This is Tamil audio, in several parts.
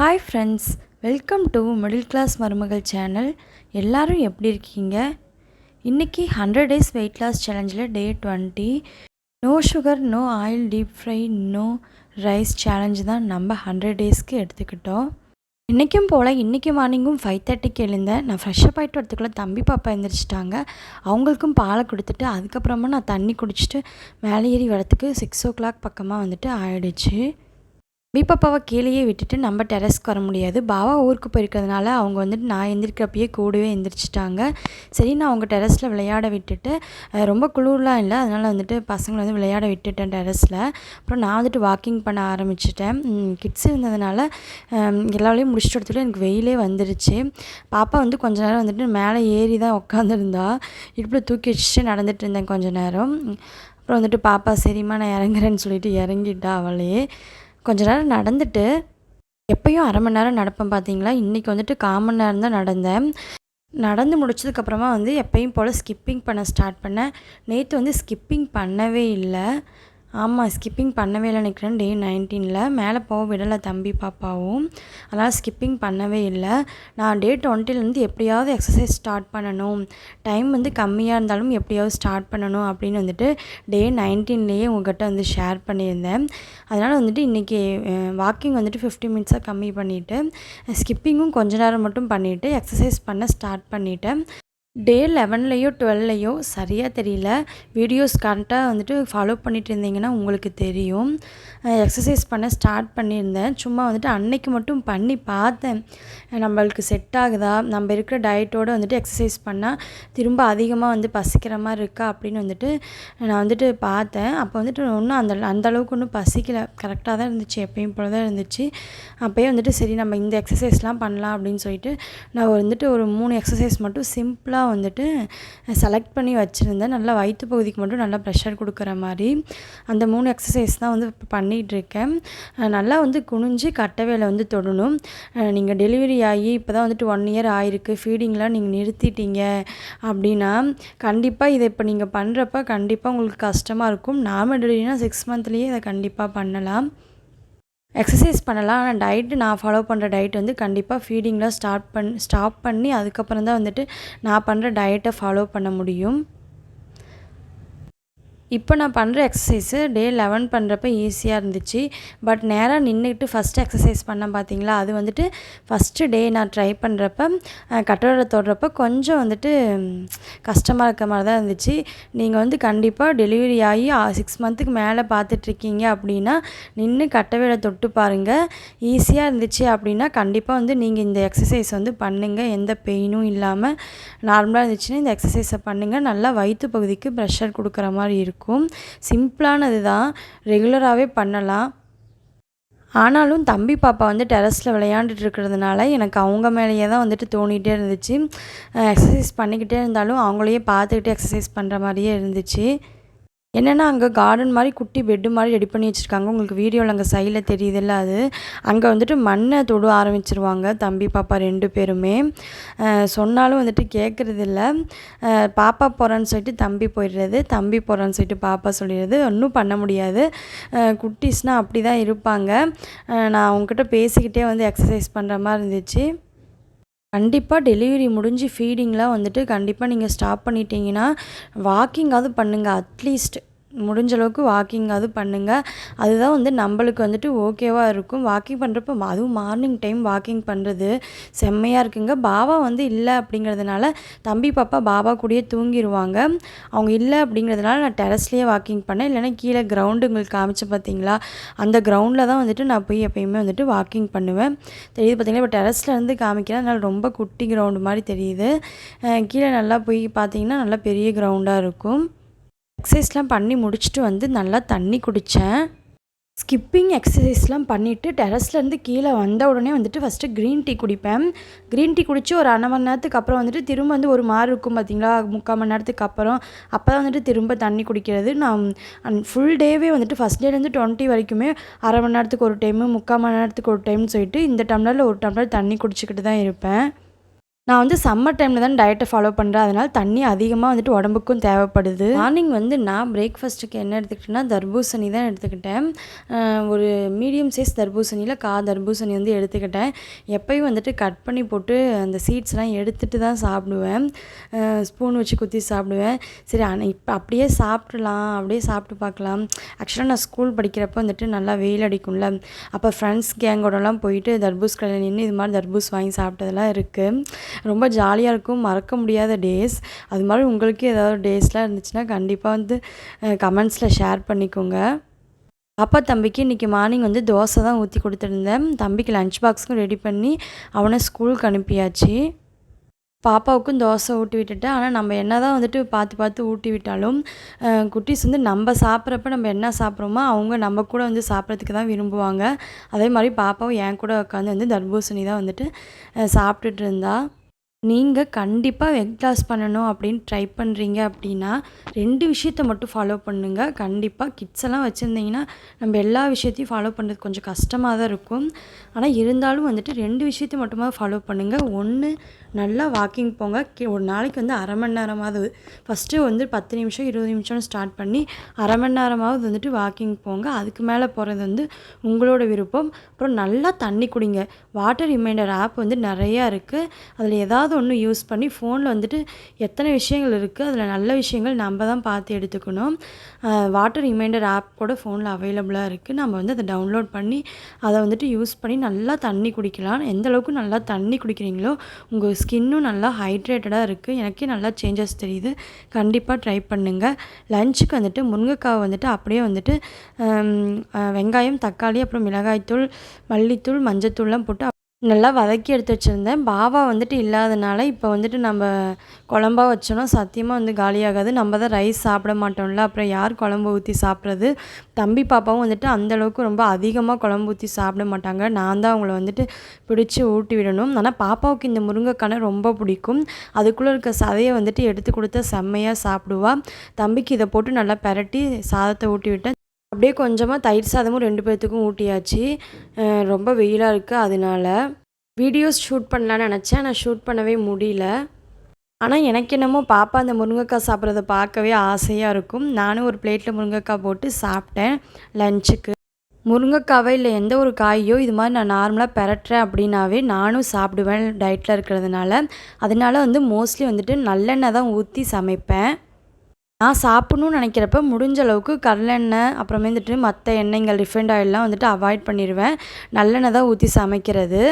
Hi friends welcome to middle class மருமகள் சேனல் எல்லாரும் எப்படி இருக்கீங்க? இன்றைக்கி hundred days weight loss சேலஞ்சில் day twenty no sugar no oil deep fry no rice challenge தான் நம்ம ஹண்ட்ரட் டேஸ்க்கு எடுத்துக்கிட்டோம். இன்றைக்கும் போல் இன்றைக்கி மார்னிங்கும் ஃபைவ் தேர்ட்டிக்கு எழுந்தேன். நான் ஃப்ரெஷ்ஷப் ஆகிட்டு வரத்துக்குள்ளே தம்பி பாப்பா எழுந்திரிச்சிட்டாங்க அவங்களுக்கும் பாலை கொடுத்துட்டு அதுக்கப்புறமா நான் தண்ணி குடிச்சிட்டு மேலே ஏறி வரத்துக்கு சிக்ஸ் ஓ கிளாக் பக்கமாக வந்துட்டு ஆயிடுச்சு. தம்பி கீழேயே விட்டுட்டு நம்ம டெரஸ்க்கு வர முடியாது. பாவா ஊருக்கு போயிருக்கிறதுனால அவங்க வந்துட்டு நான் எந்திரிக்கிறப்பயே கூடவே எந்திரிச்சிட்டாங்க. சரி நான் அவங்க டெரஸில் விளையாட விட்டுட்டு ரொம்ப குளிர்லாம் இல்லை அதனால் வந்துட்டு பசங்களை வந்து விளையாட விட்டுட்டேன் டெரஸில் அப்புறம் நான் வந்துட்டு வாக்கிங் பண்ண ஆரம்பிச்சிட்டேன். கிட்ஸ் இருந்ததுனால ஹம், எல்லா வேலையும் முடிச்சுட்டு வரத்துக்குள்ள எனக்கு வெயிலே வந்துருச்சு. பாப்பா வந்து கொஞ்ச நேரம் வந்துட்டு மேலே ஏறி தான் உட்காந்துருந்தா இடுப்பில் தூக்கி வச்சுட்டு நடந்துட்டு இருந்தேன் கொஞ்ச நேரம். அப்புறம் வந்துட்டு பாப்பா சரிம்மா நான் இறங்குறேன்னு சொல்லிட்டு இறங்கிட்டா அவளே. கொஞ்ச நேரம் நடந்துட்டு எப்பயும் அரை மணி நேரம் நடப்பேன் பார்த்தீங்களா இன்றைக்கி வந்துட்டு கால் மணி நேரம் தான் நடந்தேன். நடந்து முடிச்சதுக்கப்புறமா வந்து எப்பயும் போல் ஸ்கிப்பிங் பண்ண ஸ்டார்ட் பண்ணேன். நேற்று வந்து ஸ்கிப்பிங் பண்ணவே இல்லை. ஆமாம் ஸ்கிப்பிங் பண்ணவே இல்லை நினைக்கிறேன். டே நைன்டீனில் மேலே போக விடலை தம்பி பாப்பாவும். அதனால் ஸ்கிப்பிங் பண்ணவே இல்லை. நான் டே டுவெண்ட்டிலேருந்து எப்படியாவது எக்ஸசைஸ் ஸ்டார்ட் பண்ணணும். டைம் வந்து கம்மியாக இருந்தாலும் எப்படியாவது ஸ்டார்ட் பண்ணணும் அப்படின்னு வந்துட்டு டே நைன்டீன்லேயே உங்கள்கிட்ட வந்து ஷேர் பண்ணியிருந்தேன். அதனால் வந்துட்டு இன்றைக்கி வாக்கிங் வந்துட்டு ஃபிஃப்டி மினிட்ஸாக கம்மி பண்ணிவிட்டு ஸ்கிப்பிங்கும் கொஞ்ச நேரம் மட்டும் பண்ணிவிட்டு எக்ஸசைஸ் பண்ண ஸ்டார்ட் பண்ணிவிட்டேன் டே லெவன்லேயோ டுவெல்லையோ சரியாக தெரியல. வீடியோஸ் கரெக்டாக வந்துட்டு ஃபாலோ பண்ணிட்டு இருந்தீங்கன்னா உங்களுக்கு தெரியும். எக்ஸசைஸ் பண்ண ஸ்டார்ட் பண்ணியிருந்தேன். சும்மா வந்துட்டு அன்னைக்கு மட்டும் பண்ணி பார்த்தேன். நம்மளுக்கு செட் ஆகுதா? நம்ம இருக்கிற டயட்டோடு வந்துட்டு எக்ஸசைஸ் பண்ணால் திரும்ப அதிகமாக வந்து பசிக்கிற மாதிரி இருக்கா? அப்படின்னு வந்துட்டு நான் வந்துட்டு பார்த்தேன். அப்போ வந்துட்டு ஒன்றும் அந்த அந்த அளவுக்கு ஒன்றும் பசிக்கல. கரெக்டாக தான் இருந்துச்சு. எப்பயும் போல தான் இருந்துச்சு. அப்போயே வந்துட்டு சரி நம்ம இந்த எக்ஸசைஸ்லாம் பண்ணலாம் அப்படின்னு சொல்லிட்டு நான் வந்துட்டு ஒரு மூணு எக்ஸசைஸ் மட்டும் சிம்பிளாக வந்துட்டு செலக்ட் பண்ணி வச்சுருந்தேன். நல்லா வயிற்று பகுதிக்கு மட்டும் நல்லா ப்ரெஷர் கொடுக்குற மாதிரி அந்த மூணு எக்ஸசைஸ் தான் வந்து இப்போ பண்ணிகிட்ருக்கேன் நல்லா வந்து குனிஞ்சு கட்டவேலை வந்து தொடணும். நீங்கள் டெலிவரி ஆகி இப்போ தான் வந்துட்டு ஒன் இயர் ஆயிருக்கு. ஃபீடிங்லாம் நீங்கள் நிறுத்திட்டீங்க அப்படின்னா கண்டிப்பாக இதை இப்போ நீங்கள் பண்ணுறப்ப கண்டிப்பாக உங்களுக்கு கஷ்டமாக இருக்கும். நார்மல் டெலிவரினா சிக்ஸ் மந்த்லேயே இதை கண்டிப்பாக பண்ணலாம். எக்ஸசைஸ் பண்ணலாம் ஆனால் டயட்டு நான் ஃபாலோ பண்ணுற டயட் வந்து கண்டிப்பாக ஃபீடிங்கில் ஸ்டார்ட் பண் ஸ்டாப் பண்ணி அதுக்கப்புறம் தான் வந்துட்டு நான் பண்ணுற டயட்டை ஃபாலோ பண்ண முடியும். இப்போ நான் பண்ணுற எக்ஸசைஸு டே லெவன் பண்ணுறப்ப ஈஸியாக இருந்துச்சு. பட் நேராக நின்றுக்கிட்டு ஃபஸ்ட்டு எக்ஸசைஸ் பண்ணேன் பார்த்தீங்களா? அது வந்துட்டு ஃபஸ்ட்டு டே நான் ட்ரை பண்ணுறப்ப கட்டோட தொடுறப்ப கொஞ்சம் வந்துட்டு கஷ்டமாக இருக்க மாதிரி தான் இருந்துச்சு. நீங்கள் வந்து கண்டிப்பாக டெலிவரி ஆகி சிக்ஸ் மந்த்துக்கு மேலே பார்த்துட்ருக்கீங்க அப்படின்னா நின்று கட்டவேலை தொட்டு பாருங்கள் ஈஸியாக இருந்துச்சு அப்படின்னா கண்டிப்பாக வந்து நீங்கள் இந்த எக்ஸசைஸ் வந்து பண்ணுங்கள் எந்த பெயினும் இல்லாமல் நார்மலாக இருந்துச்சுன்னா இந்த எக்ஸசைஸை பண்ணுங்கள் நல்லா வயிற்று பகுதிக்கு ப்ரெஷர் கொடுக்குற மாதிரி இருக்கும். சிம்பிளானது தான் ரெகுலராகவே பண்ணலாம். ஆனாலும் தம்பி பாப்பா வந்து டெரஸில் விளையாண்டுட்டு இருக்கிறதுனால எனக்கு அவங்க மேலேயே தான் வந்துட்டு தோணிகிட்டே இருந்துச்சு. எக்ஸசைஸ் பண்ணிக்கிட்டே இருந்தாலும் அவங்களையே பார்த்துக்கிட்டே எக்ஸசைஸ் பண்ணுற மாதிரியே இருந்துச்சு. என்னென்னா அங்கே கார்டன் மாதிரி குட்டி பெட்டு மாதிரி ரெடி பண்ணி வச்சுருக்காங்க. உங்களுக்கு வீடியோவில் அங்கே சைடில் தெரியுதுல்ல அது. அங்கே வந்துட்டு மண்ணை தொட ஆரம்பிச்சிருவாங்க தம்பி பாப்பா ரெண்டு பேருமே. சொன்னாலும் வந்துட்டு கேட்குறது இல்லை பாப்பா போகிறான்னு சொல்லிட்டு தம்பி போயிடுறது. தம்பி போகிறான்னு சொல்லிட்டு பாப்பா சொல்லிடுறது. ஒன்றும் பண்ண முடியாது. குட்டீஸ்னால் அப்படி தான் இருப்பாங்க. நான் அவங்ககிட்ட பேசிக்கிட்டே வந்து எக்ஸசைஸ் பண்ணுற மாதிரி இருந்துச்சு. கண்டிப்பாக டெலிவரி முடிஞ்சு ஃபீடிங்லாம் வந்துட்டு கண்டிப்பாக நீங்கள் ஸ்டாப் பண்ணிட்டீங்கன்னா வாக்கிங்காவது பண்ணுங்கள் அட்லீஸ்ட் முடிஞ்ச அளவுக்கு வாக்கிங்காவது பண்ணுங்கள் அதுதான் வந்து நம்மளுக்கு வந்துட்டு ஓகேவாக இருக்கும். வாக்கிங் பண்ணுறப்ப அதுவும் மார்னிங் டைம் வாக்கிங் பண்ணுறது செம்மையாக இருக்குங்க. பாபா வந்து இல்லை அப்படிங்கிறதுனால தம்பி பாப்பா பாபா கூடயே தூங்கிடுவாங்க அவங்க இல்லை அப்படிங்கிறதுனால நான் டெரஸ்லேயே வாக்கிங் பண்ணேன். இல்லைன்னா கீழே கிரவுண்டு உங்களுக்கு காமிச்சு பார்த்தீங்களா? அந்த கிரவுண்டில் தான் வந்துட்டு நான் போய் எப்பயுமே வந்துட்டு வாக்கிங் பண்ணுவேன். தெரியுது பார்த்தீங்களா? இப்போ டெரஸில் இருந்து காமிக்கிறேன். அதனால் ரொம்ப குட்டி கிரவுண்டு மாதிரி தெரியுது. கீழே நல்லா போய் பார்த்தீங்கன்னா நல்லா பெரிய கிரவுண்டாக இருக்கும். எக்ஸசைஸ்லாம் பண்ணி முடிச்சுட்டு வந்து நல்லா தண்ணி குடித்தேன் ஸ்கிப்பிங் எக்ஸசைஸ்லாம் பண்ணிவிட்டு டெரஸ்லேருந்து கீழே வந்த உடனே வந்துட்டு ஃபஸ்ட்டு க்ரீன் டீ குடிப்பேன். க்ரீன் டீ குடித்து ஒரு அரை மணி நேரத்துக்கு அப்புறம் வந்துட்டு திரும்ப வந்து ஒரு மாதிரி இருக்கும் பார்த்தீங்களா முக்கால் மணி நேரத்துக்கு அப்புறம். அப்போ தான் வந்துட்டு திரும்ப தண்ணி குடிக்கிறது. நான் ஃபுல் டேவே வந்துட்டு ஃபஸ்ட் டேலேருந்து டுவெண்ட்டி வரைக்குமே அரை மணி நேரத்துக்கு ஒரு டைமு முக்கால் மணி நேரத்துக்கு ஒரு டைம்னு சொல்லிட்டு இந்த டம்ளரில் ஒரு டம்ளர் தண்ணி குடிச்சிக்கிட்டு தான் இருப்பேன். நான் வந்து சம்மர் டைமில் தான் டயட்டை ஃபாலோ பண்ணுறேன் அதனால் தண்ணி அதிகமாக வந்துட்டு உடம்புக்கும் தேவைப்படுது. மார்னிங் வந்து நான் பிரேக்ஃபாஸ்ட்டுக்கு என்ன எடுத்துக்கிட்டேன்னா தர்பூசணி தான் எடுத்துக்கிட்டேன். ஒரு மீடியம் சைஸ் தர்பூசணியில் கா தர்பூசணி வந்து எடுத்துக்கிட்டேன். எப்பயும் வந்துட்டு கட் பண்ணி போட்டு அந்த சீட்ஸ்லாம் எடுத்துகிட்டு தான் சாப்பிடுவேன். ஸ்பூன் வச்சு குத்தி சாப்பிடுவேன். சரி ஆனால் இப்போ அப்படியே சாப்பிட்லாம். அப்படியே சாப்பிட்டு பார்க்கலாம். ஆக்சுவலாக நான் ஸ்கூல் படிக்கிறப்ப வந்துட்டு நல்லா வெயில் அடிக்கும்ல. அப்போ ஃப்ரெண்ட்ஸ் கேங்கோடலாம் போயிட்டு தர்பூஸ் கடையில் நின்று இது மாதிரி தர்பூஸ் வாங்கி சாப்பிட்டதெல்லாம் இருக்குது ரொம்ப ஜாலியாக இருக்கும். மறக்க முடியாத டேஸ் அது மாதிரி உங்களுக்கு ஏதாவது டேஸ்லாம் இருந்துச்சுன்னா கண்டிப்பாக வந்து கமெண்ட்ஸில் ஷேர் பண்ணிக்கோங்க. அப்பா தம்பிக்கு இன்றைக்கி மார்னிங் வந்து தோசை தான் ஊற்றி கொடுத்துருந்தேன். தம்பிக்கு லஞ்ச் பாக்ஸுக்கும் ரெடி பண்ணி அவனை ஸ்கூலுக்கு அனுப்பியாச்சு. பாப்பாவுக்கும் தோசை ஊட்டி விட்டுட்டேன். ஆனால் நம்ம என்ன தான் வந்துட்டு பார்த்து பார்த்து ஊட்டி விட்டாலும் குட்டீஸ் வந்து நம்ம சாப்பிட்றப்ப நம்ம என்ன சாப்பிட்றோமோ அவங்க நம்ம கூட வந்து சாப்பிட்றதுக்கு தான் விரும்புவாங்க. அதே மாதிரி பாப்பாவும் என் கூட உட்காந்து வந்து தர்பூசணி தான் வந்துட்டு சாப்பிட்டுட்டு இருந்தாள் நீங்கள் கண்டிப்பாக வெயிட் லாஸ் பண்ணணும் அப்படின்னு ட்ரை பண்ணுறீங்க அப்படின்னா ரெண்டு விஷயத்த மட்டும் ஃபாலோ பண்ணுங்கள் கண்டிப்பாக கிட்ஸ் எல்லாம் வச்சுருந்தீங்கன்னா நம்ம எல்லா விஷயத்தையும் ஃபாலோ பண்ணுறது கொஞ்சம் கஷ்டமாக தான் இருக்கும். ஆனால் இருந்தாலும் வந்துட்டு ரெண்டு விஷயத்த மட்டுமா ஃபாலோ பண்ணுங்கள் ஒன்று நல்லா வாக்கிங் போங்க. ஒரு நாளைக்கு வந்து அரை மணி நேரமாவது ஃபஸ்ட்டு வந்து பத்து நிமிஷம் இருபது நிமிஷம் ஸ்டார்ட் பண்ணி அரை மணி நேரமாவது வந்துட்டு வாக்கிங் போங்க. அதுக்கு மேலே போகிறது வந்து உங்களோட விருப்பம். அப்புறம் நல்லா தண்ணி குடிங்க. வாட்டர் ரிமைண்டர் ஆப் வந்து நிறையா இருக்குது அதில் ஏதாவது ஏதாவது ஒன்று யூஸ் பண்ணி ஃபோனில் வந்துட்டு எத்தனை விஷயங்கள் இருக்குது அதில் நல்ல விஷயங்கள் நம்ம தான் பார்த்து எடுத்துக்கணும். வாட்டர் ரிமைண்டர் ஆப் கூட ஃபோனில் அவைலபிளாக இருக்குது நம்ம வந்து அதை டவுன்லோட் பண்ணி அதை வந்துட்டு யூஸ் பண்ணி நல்லா தண்ணி குடிக்கலாம். எந்த அளவுக்கு நல்லா தண்ணி குடிக்கிறீங்களோ உங்கள் ஸ்கின்னும் நல்லா ஹைட்ரேட்டடாக இருக்குது எனக்கே நல்லா சேஞ்சஸ் தெரியுது. கண்டிப்பாக ட்ரை பண்ணுங்கள் லஞ்சுக்கு வந்துட்டு முருங்கைக்காவை வந்துட்டு அப்படியே வந்துட்டு வெங்காயம் தக்காளி அப்புறம் மிளகாய்த்தூள் மல்லித்தூள் மஞ்சத்தூள்லாம் போட்டு நல்லா வதக்கி எடுத்து வச்சுருந்தேன். பாவா வந்துட்டு இல்லாதனால இப்போ வந்துட்டு நம்ம குழம்பா வச்சோன்னா சத்தியமாக வந்து காலியாகாது. நம்ம தான் ரைஸ் சாப்பிட மாட்டோம்ல. அப்புறம் யார் குழம்பு ஊற்றி சாப்பிட்றது? தம்பி பாப்பாவும் வந்துட்டு அந்தளவுக்கு ரொம்ப அதிகமாக குழம்பு ஊற்றி சாப்பிட மாட்டாங்க. நான் தான் அவங்கள வந்துட்டு பிடிச்சி ஊட்டி விடணும். ஆனால் பாப்பாவுக்கு இந்த முருங்கைக்கான ரொம்ப பிடிக்கும். அதுக்குள்ளே இருக்க சதையை வந்துட்டு எடுத்து கொடுத்தா செம்மையாக சாப்பிடுவா. தம்பிக்கு இதை போட்டு நல்லா பெரட்டி சாதத்தை ஊட்டி விட்டேன் அப்படியே கொஞ்சமாக தயிர் சாதமும் ரெண்டு பேர்த்துக்கும் ஊட்டியாச்சு. ரொம்ப வெயிலாக இருக்குது அதனால. வீடியோஸ் ஷூட் பண்ணலான்னு நினச்சேன் நான் ஷூட் பண்ணவே முடியல. ஆனால் எனக்கு என்னமோ பாப்பா அந்த முருங்கைக்காய் சாப்பிட்றத பார்க்கவே ஆசையாக இருக்கும். நானும் ஒரு பிளேட்டில் முருங்கைக்காய் போட்டு சாப்பிட்டேன் லஞ்சுக்கு. முருங்கைக்காவை இல்லை எந்த ஒரு காயோ இது மாதிரி நான் நார்மலாக பெரட்டுறேன் அப்படின்னாவே நானும் சாப்பிடுவேன் டயட்டில் இருக்கிறதுனால. அதனால வந்து மோஸ்ட்லி வந்துட்டு நல்லெண்ணெய் தான் ஊற்றி சமைப்பேன். நான் சாப்பிட்ணுன்னு நினைக்கிறப்ப முடிஞ்ச அளவுக்கு கடலெண்ணெய் அப்புறமேந்துட்டு மற்ற எண்ணெய்கள் ரிஃபைண்ட் ஆயிலெலாம் வந்துட்டு அவாய்ட் பண்ணிடுவேன் நல்லெண்ணெய் தான் ஊற்றி சமைக்கிறது.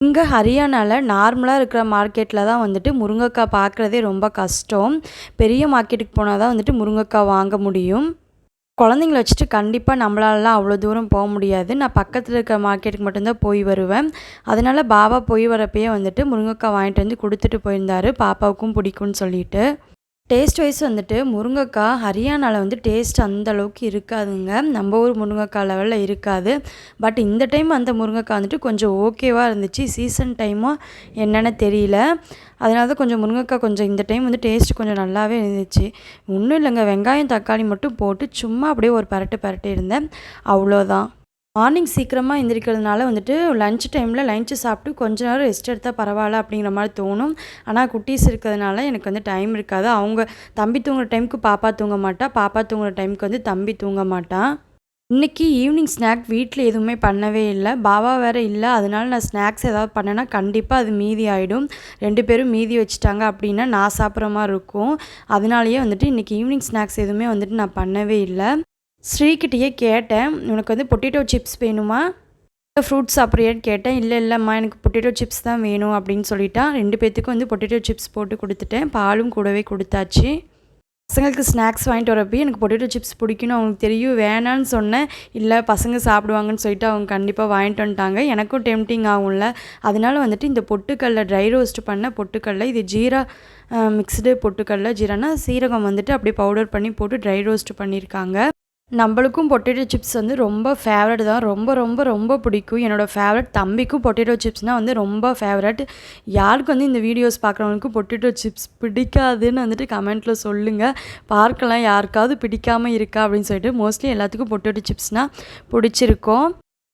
இங்கே ஹரியானாவில் நார்மலாக இருக்கிற மார்க்கெட்டில் தான் வந்துட்டு முருங்கைக்காய் பார்க்குறதே ரொம்ப கஷ்டம். பெரிய மார்க்கெட்டுக்கு போனால் தான் வந்துட்டு முருங்கைக்காய் வாங்க முடியும். குழந்தைங்கள வச்சுட்டு கண்டிப்பாக நம்மளாலலாம் அவ்வளோ தூரம் போக முடியாது. நான் பக்கத்தில் இருக்கிற மார்க்கெட்டுக்கு மட்டும்தான் போய் வருவேன். அதனால் பாபா போய் வரப்பயே வந்துட்டு முருங்கைக்காய் வாங்கிட்டு வந்து கொடுத்துட்டு போயிருந்தார். பாப்பாவுக்கும் பிடிக்கும்னு சொல்லிட்டு. டேஸ்ட் வைஸ் வந்துட்டு முருங்கைக்காய் ஹரியானாவில் வந்து டேஸ்ட் அந்த அளவுக்கு இருக்காதுங்க. நம்ம ஊர் முருங்கைக்காய் லெவலில் இருக்காது. பட் இந்த டைம் அந்த முருங்கைக்காய் வந்துட்டு கொஞ்சம் ஓகேவாக இருந்துச்சு. சீசன் டைமும் என்னென்னு தெரியல. அதனால தான் கொஞ்சம் முருங்கைக்காய் கொஞ்சம் இந்த டைம் வந்து டேஸ்ட் கொஞ்சம் நல்லாவே இருந்துச்சு. ஒன்றும் இல்லைங்க. வெங்காயம் தக்காளி மட்டும் போட்டு சும்மா அப்படியே ஒரு பரட்டு பரட்டி இருந்தேன் அவ்வளோதான் மார்னிங் சீக்கிரமாக எந்திரிக்கிறதுனால வந்துட்டு லஞ்ச் டைமில் லஞ்சு சாப்பிட்டு கொஞ்ச நேரம் ரெஸ்ட் எடுத்தால் பரவாயில்ல அப்படிங்கிற மாதிரி தோணும். ஆனால் குட்டீஸ் இருக்கிறதுனால எனக்கு வந்து டைம் இருக்காது. அவங்க தம்பி தூங்குற டைமுக்கு பாப்பா தூங்க மாட்டா. பாப்பா தூங்குற டைமுக்கு வந்து தம்பி தூங்க மாட்டான் இன்றைக்கி ஈவினிங் ஸ்நாக் வீட்டில் எதுவுமே பண்ணவே இல்லை. பாபா வேறு இல்லை. அதனால நான் ஸ்நாக்ஸ் ஏதாவது பண்ணேன்னா கண்டிப்பாக அது மீதி ஆகிடும் ரெண்டு பேரும் மீதி வச்சுட்டாங்க அப்படின்னா நான் சாப்பிட்ற மாதிரி இருக்கும். அதனாலேயே வந்துட்டு இன்றைக்கி ஈவினிங் ஸ்நாக்ஸ் எதுவுமே வந்துட்டு நான் பண்ணவே இல்லை. ஸ்ரீகிட்டேயே கேட்டேன் உனக்கு வந்து பொட்டேட்டோ சிப்ஸ் வேணுமா? ஃப்ரூட்ஸ் சாப்பிட்றியான்னு கேட்டேன் இல்லை இல்லைம்மா எனக்கு பொட்டேட்டோ சிப்ஸ் தான் வேணும் அப்படின்னு சொல்லிட்டான் ரெண்டு பேர்த்துக்கும் வந்து பொட்டேட்டோ சிப்ஸ் போட்டு கொடுத்துட்டேன் பாலும் கூடவே கொடுத்தாச்சு. பசங்களுக்கு ஸ்நாக்ஸ் வாங்கிட்டு வரப்போ எனக்கு பொட்டேட்டோ சிப்ஸ் பிடிக்கணும் அவங்களுக்கு தெரியும் வேணான்னு சொன்னேன் இல்லை பசங்க சாப்பிடுவாங்கன்னு சொல்லிட்டு அவங்க கண்டிப்பாக வாங்கிட்டு வந்துட்டாங்க எனக்கும் டெம்டிங் ஆகும்ல. அதனால வந்துட்டு இந்த பொட்டுக்கல்ல ட்ரை ரோஸ்ட் பண்ண பொட்டுக்கல்ல இது ஜீரா மிக்ஸ்டு பொட்டுக்கல்ல ஜீரானா சீரகம் வந்துட்டு அப்படியே பவுடர் பண்ணி போட்டு ட்ரை ரோஸ்ட் பண்ணியிருக்காங்க. நம்மளுக்கும் பொட்டேட்டோ சிப்ஸ் வந்து ரொம்ப ஃபேவரட் தான். ரொம்ப ரொம்ப ரொம்ப பிடிக்கும். என்னோடய ஃபேவரட் தம்பிக்கும் பொட்டேட்டோ சிப்ஸ்னால் வந்து ரொம்ப ஃபேவரட் யாருக்கு வந்து இந்த வீடியோஸ் பார்க்குறவங்களுக்கும் பொட்டேட்டோ சிப்ஸ் பிடிக்காதுன்னு வந்துட்டு கமெண்ட்டில் சொல்லுங்கள் பார்க்கலாம் யாருக்காவது பிடிக்காமல் இருக்கா அப்படின்னு சொல்லிட்டு மோஸ்ட்லி எல்லாத்துக்கும் பொட்டேட்டோ சிப்ஸ்னால் பிடிச்சிருக்கோம்.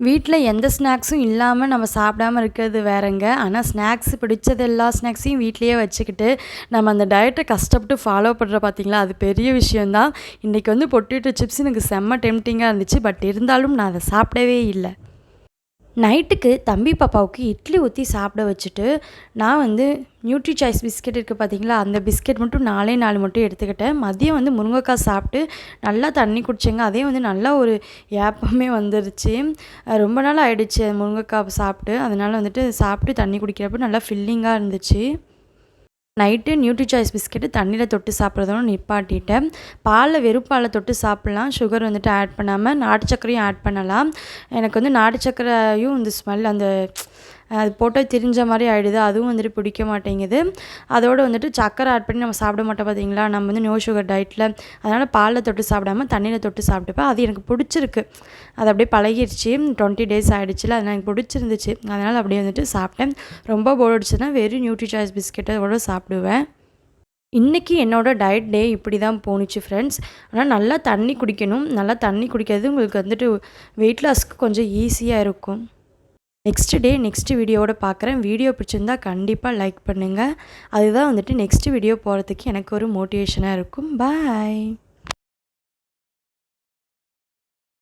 வீட்டில் எந்த ஸ்நாக்ஸும் இல்லாமல் நம்ம சாப்பிடாம இருக்கிறது வேறங்க. ஆனால் ஸ்நாக்ஸ் பிடிச்சது எல்லா ஸ்நாக்ஸையும் வீட்லேயே வச்சுக்கிட்டு நம்ம அந்த டயட்டை கஷ்டப்பட்டு ஃபாலோ பண்ணுற பார்த்தீங்களா அது பெரிய விஷயந்தான் இன்றைக்கி வந்து பொட்டேட்டோ சிப்ஸ் எனக்கு செம்ம டெம்டிங்காக இருந்துச்சு. பட் இருந்தாலும் நான் அதை சாப்பிடவே இல்லை. நைட்டுக்கு தம்பி பாப்பாவுக்கு இட்லி ஊற்றி சாப்பிட வச்சுட்டு நான் வந்து நியூட்ரி சாய்ஸ் பிஸ்கெட் இருக்குது பார்த்தீங்களா அந்த பிஸ்கெட் மட்டும் நாலே நாலு மட்டும் எடுத்துக்கிட்டேன். மதியம் வந்து முருங்கைக்காய் சாப்பிட்டு நல்லா தண்ணி குடித்தேங்க அதே வந்து நல்லா ஒரு ஏப்பமே வந்துருச்சு. ரொம்ப நாள் ஆயிடுச்சு முருங்கைக்காய் சாப்பிட்டு. அதனால் வந்துட்டு சாப்பிட்டு தண்ணி குடிக்கிறப்ப நல்லா ஃபில்லிங்காக இருந்துச்சு. நைட்டு நியூட்ரி சாய்ஸ் பிஸ்கெட்டு தண்ணியில் தொட்டு சாப்பிட்றதோட நிப்பாட்டிட்டேன். பாலில் வெறும் பாலில் தொட்டு சாப்பிட்லாம். சுகர் வந்துட்டு ஆட் பண்ணாமல் நாட்டு சர்க்கரையும் ஆட் பண்ணலாம். எனக்கு வந்து நாட்டு சர்க்கரையும் இந்த ஸ்மெல் அந்த அது போட்டால் திரிஞ்ச மாதிரி ஆகிடுது அதுவும் வந்துட்டு பிடிக்க மாட்டேங்குது. அதோடு வந்துட்டு சக்கரை ஆட் பண்ணி நம்ம சாப்பிட மாட்டோம் பார்த்தீங்களா நம்ம வந்து நோ சுகர் டயட்டில் அதனால் பாலில் தொட்டு சாப்பிடாம தண்ணியில் தொட்டு சாப்பிட்டுப்பேன். அது எனக்கு பிடிச்சிருக்கு. அது அப்படியே பழகிடுச்சு டுவெண்ட்டி டேஸ் ஆகிடுச்சுல அது எனக்கு பிடிச்சிருந்துச்சு. அதனால் அப்படியே வந்துட்டு சாப்பிட்டேன். ரொம்ப போர் அடிச்சுன்னா வெறும் நியூட்ரி சாய்ஸ் பிஸ்கெட்டோட சாப்பிடுவேன். இன்றைக்கி என்னோடய டயட் டே இப்படி தான் போணுச்சு ஃப்ரெண்ட்ஸ் ஆனால் நல்லா தண்ணி குடிக்கணும். நல்லா தண்ணி குடிக்கிறது உங்களுக்கு வந்துட்டு வெயிட் லாஸ்க்கு கொஞ்சம் ஈஸியாக இருக்கும். நெக்ஸ்ட் டே நெக்ஸ்ட் வீடியோவோட பார்க்குறேன் வீடியோ பிடிச்சிருந்தா கண்டிப்பாக லைக் பண்ணுங்கள் அதுதான் வந்துட்டு நெக்ஸ்ட் வீடியோ போகிறதுக்கு எனக்கு ஒரு மோட்டிவேஷனாக இருக்கும். பாய்